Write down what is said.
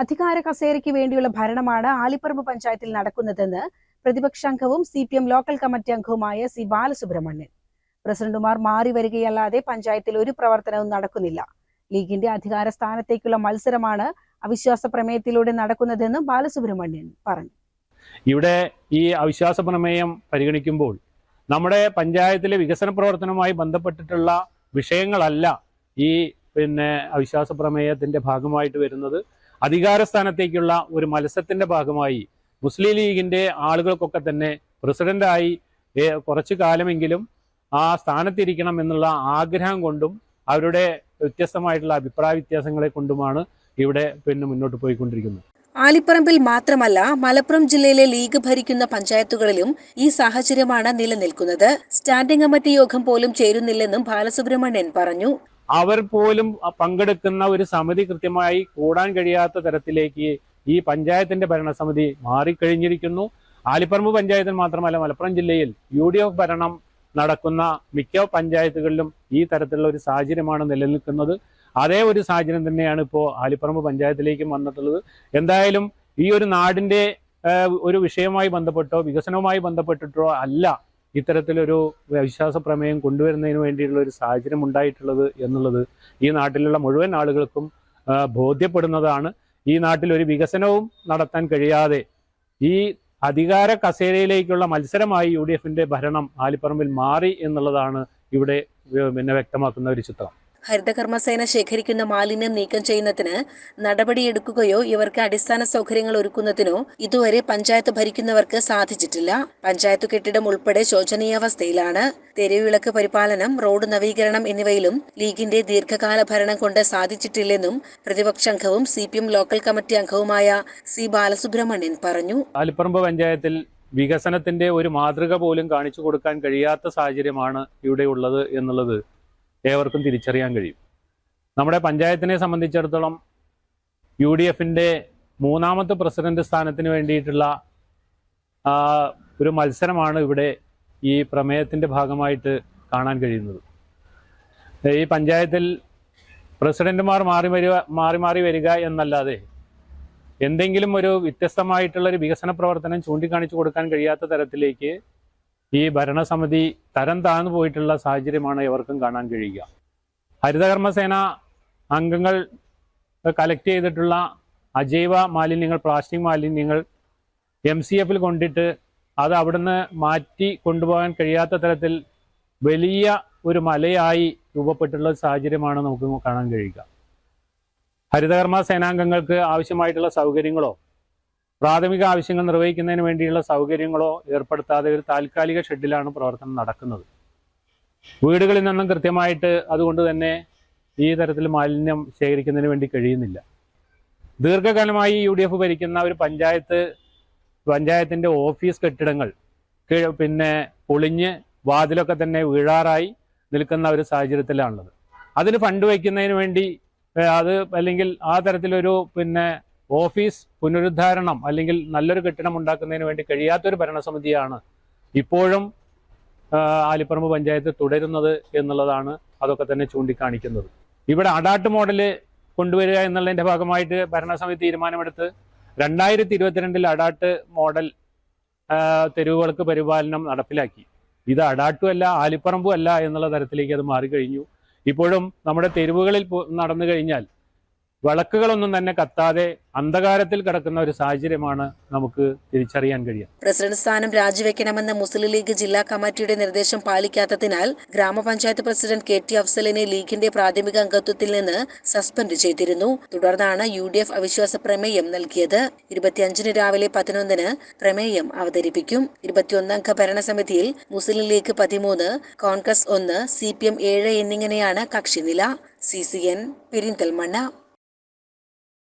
അധികാര കസേരയ്ക്ക് വേണ്ടിയുള്ള ഭരണമാണ് ആലിപ്പറമ്പ് പഞ്ചായത്തിൽ നടക്കുന്നതെന്ന് പ്രതിപക്ഷാംഗവും C P M local committee അംഗവുമായ സി ബാലസുബ്രഹ്മണ്യൻ. പ്രസിഡന്റുമാർ മാറി വരികയല്ലാതെ പഞ്ചായത്തിൽ ഒരു പ്രവർത്തനവും നടക്കുന്നില്ല. ലീഗിന്റെ അധികാര സ്ഥാനത്തേക്കുള്ള മത്സരമാണ് അവിശ്വാസ പ്രമേയത്തിലൂടെ നടക്കുന്നതെന്നും ബാലസുബ്രഹ്മണ്യൻ പറഞ്ഞു. ഇവിടെ ഈ അവിശ്വാസ പ്രമേയം പരിഗണിക്കുമ്പോൾ നമ്മുടെ പഞ്ചായത്തിലെ വികസന പ്രവർത്തനവുമായി ബന്ധപ്പെട്ടിട്ടുള്ള വിഷയങ്ങളല്ല ഈ പിന്നെ അവിശ്വാസ പ്രമേയത്തിന്റെ ഭാഗമായിട്ട് വരുന്നത്. അധികാര സ്ഥാനത്തേക്കുള്ള ഒരു മത്സരത്തിന്റെ ഭാഗമായി മുസ്ലിം ലീഗിന്റെ ആളുകൾക്കൊക്കെ തന്നെ പ്രസിഡന്റായി കുറച്ചു കാലമെങ്കിലും ആ സ്ഥാനത്തിരിക്കണം എന്നുള്ള ആഗ്രഹം കൊണ്ടും അവരുടെ വ്യത്യസ്തമായിട്ടുള്ള അഭിപ്രായ വ്യത്യാസങ്ങളെ കൊണ്ടുമാണ് ഇവിടെ പിന്നെ മുന്നോട്ട് പോയിക്കൊണ്ടിരിക്കുന്നത്. ആലിപ്പറമ്പിൽ മാത്രമല്ല മലപ്പുറം ജില്ലയിലെ ലീഗ് ഭരിക്കുന്ന പഞ്ചായത്തുകളിലും ഈ സാഹചര്യമാണ് നിലനിൽക്കുന്നത്. സ്റ്റാൻഡിംഗ് കമ്മിറ്റി യോഗം പോലും ചേരുന്നില്ലെന്നും ബാലസുബ്രഹ്മണ്യൻ പറഞ്ഞു. അവർ പോലും പങ്കെടുക്കുന്ന ഒരു സമിതി കൃത്യമായി കൂടാൻ കഴിയാത്ത തരത്തിലേക്ക് ഈ പഞ്ചായത്തിന്റെ ഭരണസമിതി മാറിക്കഴിഞ്ഞിരിക്കുന്നു. ആലിപ്പറമ്പ് പഞ്ചായത്തിൽ മാത്രമല്ല മലപ്പുറം ജില്ലയിൽ യു ഡി എഫ് ഭരണം നടക്കുന്ന മിക്ക പഞ്ചായത്തുകളിലും ഈ തരത്തിലുള്ള ഒരു സാഹചര്യമാണ് നിലനിൽക്കുന്നത്. അതേ ഒരു സാഹചര്യം തന്നെയാണ് ഇപ്പോൾ ആലിപ്പറമ്പ് പഞ്ചായത്തിലേക്കും വന്നിട്ടുള്ളത്. എന്തായാലും ഈ ഒരു നാടിന്റെ ഒരു വിഷയവുമായി ബന്ധപ്പെട്ടോ വികസനവുമായി ബന്ധപ്പെട്ടിട്ടോ അല്ല ഇത്തരത്തിലൊരു വിശ്വാസ പ്രമേയം കൊണ്ടുവരുന്നതിന് വേണ്ടിയിട്ടുള്ള ഒരു സാഹചര്യം ഉണ്ടായിട്ടുള്ളത് എന്നുള്ളത് ഈ നാട്ടിലുള്ള മുഴുവൻ ആളുകൾക്കും ബോധ്യപ്പെടുന്നതാണ്. ഈ നാട്ടിൽ ഒരു വികസനവും നടത്താൻ കഴിയാതെ ഈ അധികാര കസേരയിലേക്കുള്ള മത്സരമായി യു ഡി എഫിന്റെ ഭരണം ആലിപ്പറമ്പിൽ മാറി എന്നുള്ളതാണ് ഇവിടെ പിന്നെ വ്യക്തമാക്കുന്ന ഒരു ചിത്രം. ഹരിതകർമ്മസേന ശേഖരിക്കുന്ന മാലിന്യം നീക്കം ചെയ്യുന്നതിന് നടപടിയെടുക്കുകയോ ഇവർക്ക് അടിസ്ഥാന സൗകര്യങ്ങൾ ഒരുക്കുന്നതിനോ ഇതുവരെ പഞ്ചായത്ത് ഭരിക്കുന്നവർക്ക് സാധിച്ചിട്ടില്ല. പഞ്ചായത്ത് കെട്ടിടം ഉൾപ്പെടെ ശോചനീയാവസ്ഥയിലാണ്. തെരുവിളക്ക് പരിപാലനം റോഡ് നവീകരണം എന്നിവയിലും ലീഗിന്റെ ദീർഘകാല ഭരണം കൊണ്ട് സാധിച്ചിട്ടില്ലെന്നും പ്രതിപക്ഷാംഗവും C P M local committee അംഗവുമായ സി ബാലസുബ്രഹ്മണ്യൻ പറഞ്ഞു. ആലിപ്പറമ്പ് പഞ്ചായത്തിൽ വികസനത്തിന്റെ ഒരു മാതൃക പോലും കാണിച്ചു കൊടുക്കാൻ കഴിയാത്ത സാഹചര്യമാണ് ഇവിടെയുള്ളത് എന്നുള്ളത് ഏവർക്കും തിരിച്ചറിയാൻ കഴിയും. നമ്മുടെ പഞ്ചായത്തിനെ സംബന്ധിച്ചിടത്തോളം യു ഡി എഫിന്റെ മൂന്നാമത്തെ പ്രസിഡന്റ് സ്ഥാനത്തിന് വേണ്ടിയിട്ടുള്ള ഒരു മത്സരമാണ് ഇവിടെ ഈ പ്രമേയത്തിന്റെ ഭാഗമായിട്ട് കാണാൻ കഴിയുന്നത്. ഈ പഞ്ചായത്തിൽ പ്രസിഡന്റുമാർ മാറി വരിക മാറി മാറി വരിക എന്നല്ലാതെ എന്തെങ്കിലും ഒരു വ്യത്യസ്തമായിട്ടുള്ള ഒരു വികസന പ്രവർത്തനം ചൂണ്ടിക്കാണിച്ചു കൊടുക്കാൻ കഴിയാത്ത തരത്തിലേക്ക് ഈ ഭരണസമിതി തരം താഴ്ന്നു പോയിട്ടുള്ള സാഹചര്യമാണ് ഇവർക്കും കാണാൻ കഴിയുക. ഹരിതകർമ്മസേന അംഗങ്ങൾ കളക്ട് ചെയ്തിട്ടുള്ള അജൈവ മാലിന്യങ്ങൾ പ്ലാസ്റ്റിക് മാലിന്യങ്ങൾ എം സി എഫിൽ കൊണ്ടിട്ട് അത് അവിടുന്ന് മാറ്റി കൊണ്ടുപോകാൻ കഴിയാത്ത തരത്തിൽ വലിയ ഒരു മലയായി രൂപപ്പെട്ടുള്ള സാഹചര്യമാണ് നമുക്ക് കാണാൻ കഴിയുക. ഹരിതകർമ്മ സേനാംഗങ്ങൾക്ക് ആവശ്യമായിട്ടുള്ള സൗകര്യങ്ങളോ പ്രാഥമിക ആവശ്യങ്ങൾ നിർവഹിക്കുന്നതിന് വേണ്ടിയുള്ള സൗകര്യങ്ങളോ ഏർപ്പെടുത്താതെ ഒരു താൽക്കാലിക ഷെഡിലാണ് പ്രവർത്തനം നടക്കുന്നത്. വീടുകളിൽ നിന്നും കൃത്യമായിട്ട് അതുകൊണ്ട് തന്നെ ഈ തരത്തിൽ മാലിന്യം ശേഖരിക്കുന്നതിന് വേണ്ടി കഴിയുന്നില്ല. ദീർഘകാലമായി യു ഡി എഫ് ഭരിക്കുന്ന ഒരു പഞ്ചായത്ത് പഞ്ചായത്തിന്റെ ഓഫീസ് കെട്ടിടങ്ങൾ പിന്നെ പൊളിഞ്ഞ് വാതിലൊക്കെ തന്നെ വീഴാറായി നിൽക്കുന്ന ഒരു സാഹചര്യത്തിലാണുള്ളത്. അതിന് ഫണ്ട് വയ്ക്കുന്നതിന് വേണ്ടി അത് അല്ലെങ്കിൽ ആ തരത്തിലൊരു പിന്നെ ഓഫീസ് പുനരുദ്ധാരണം അല്ലെങ്കിൽ നല്ലൊരു കെട്ടിടം ഉണ്ടാക്കുന്നതിന് വേണ്ടി കഴിയാത്തൊരു ഭരണസമിതിയാണ് ഇപ്പോഴും ആലിപ്പറമ്പ് പഞ്ചായത്ത് തുടരുന്നത് എന്നുള്ളതാണ് അതൊക്കെ തന്നെ ചൂണ്ടിക്കാണിക്കുന്നത്. ഇവിടെ അഡാട്ട് മോഡൽ കൊണ്ടുവരിക എന്നുള്ളതിന്റെ ഭാഗമായിട്ട് ഭരണസമിതി തീരുമാനമെടുത്ത് രണ്ടായിരത്തി ഇരുപത്തിരണ്ടിൽ അഡാട്ട് മോഡൽ തെരുവുകൾക്ക് പരിപാലനം നടപ്പിലാക്കി. ഇത് അഡാട്ടും അല്ല ആലിപ്പറമ്പും അല്ല എന്നുള്ള തരത്തിലേക്ക് അത് മാറിക്കഴിഞ്ഞു. ഇപ്പോഴും നമ്മുടെ തെരുവുകളിൽ നടന്നു കഴിഞ്ഞാൽ വിളക്കുകളൊന്നും തന്നെ കത്താതെ അന്ധകാരത്തിൽ കിടക്കുന്ന ഒരു സാഹചര്യമാണ് നമുക്ക് തിരിച്ചറിയാൻ കഴിയുക. പ്രസിഡന്റ് സ്ഥാനം രാജിവെക്കണമെന്ന മുസ്ലിം ലീഗ് ജില്ലാ കമ്മിറ്റിയുടെ നിർദ്ദേശം പാലിക്കാത്തതിനാൽ ഗ്രാമപഞ്ചായത്ത് പ്രസിഡന്റ് കെ ടി അഫ്സലിനെ ലീഗിന്റെ പ്രാഥമിക അംഗത്വത്തിൽ നിന്ന് സസ്പെൻഡ് ചെയ്തിരുന്നു. തുടർന്നാണ് യു ഡി എഫ് അവിശ്വാസ പ്രമേയം നൽകിയത്. ഇരുപത്തിയഞ്ചിന് രാവിലെ പതിനൊന്നിന് പ്രമേയം അവതരിപ്പിക്കും. ഇരുപത്തിയൊന്നംഗ ഭരണസമിതിയിൽ മുസ്ലിം ലീഗ് പതിമൂന്ന് കോൺഗ്രസ് ഒന്ന് സി പി എം ഏഴ് എന്നിങ്ങനെയാണ് കക്ഷിനില. C C N Perinthalmanna.